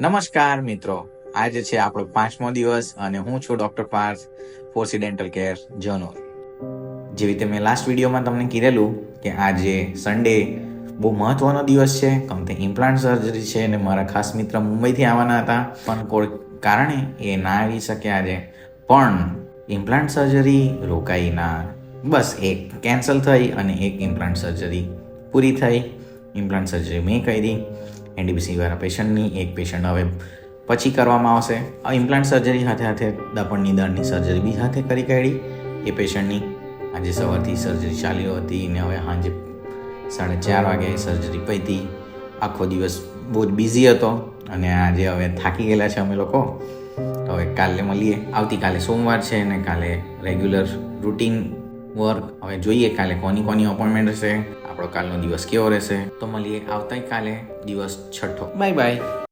નમસ્કાર મિત્રો. આજે છે આપણો પાંચમો દિવસ અને હું છું ડોક્ટર પાર્થ ફોર્સી ડેન્ટલ કેર જનોર જેવી રીતે મેં લાસ્ટ વિડીયોમાં તમને કીધેલું કે આજે સન્ડે બહુ મહત્વનો દિવસ છે કેમ કે ઇમ્પ્લાન્ટ સર્જરી છે અને મારા ખાસ મિત્ર મુંબઈથી આવવાના હતા. પણ કોઈ કારણે એ ના આવી શકે આજે. પણ ઇમ્પ્લાન્ટ સર્જરી રોકાઈ ના. બસ એક કેન્સલ થઈ અને એક ઇમ્પ્લાન્ટ સર્જરી પૂરી થઈ. ઇમ્પ્લાન્ટ સર્જરી મેં કરી. એનડીબીસી વાળા પેશન્ટની, એક પેશન્ટ હવે પછી કરવામાં આવશે. આ ઇમ્પ્લાન્ટ સર્જરી સાથે સાથે દપણની દાળની સર્જરી બી સાથે કરી કાઢી. એ પેશન્ટની આજે સવારથી સર્જરી ચાલી હતી ને હવે સાંજે સાડા ચાર વાગે સર્જરી પૈતી. આખો દિવસ બહુ જ બિઝી હતો અને આજે હવે થાકી ગયેલા છે અમે લોકો. હવે કાલે મળીએ. આવતીકાલે સોમવાર છે ને કાલે રેગ્યુલર રૂટીન વર્ક હવે જોઈએ કાલે કોની કોની અપોઇન્ટમેન્ટ હશે. આપણો કાલનો દિવસ કેવો રહેશે? તો મળીએ આવતીકાલે દિવસ છઠ્ઠો. Bye bye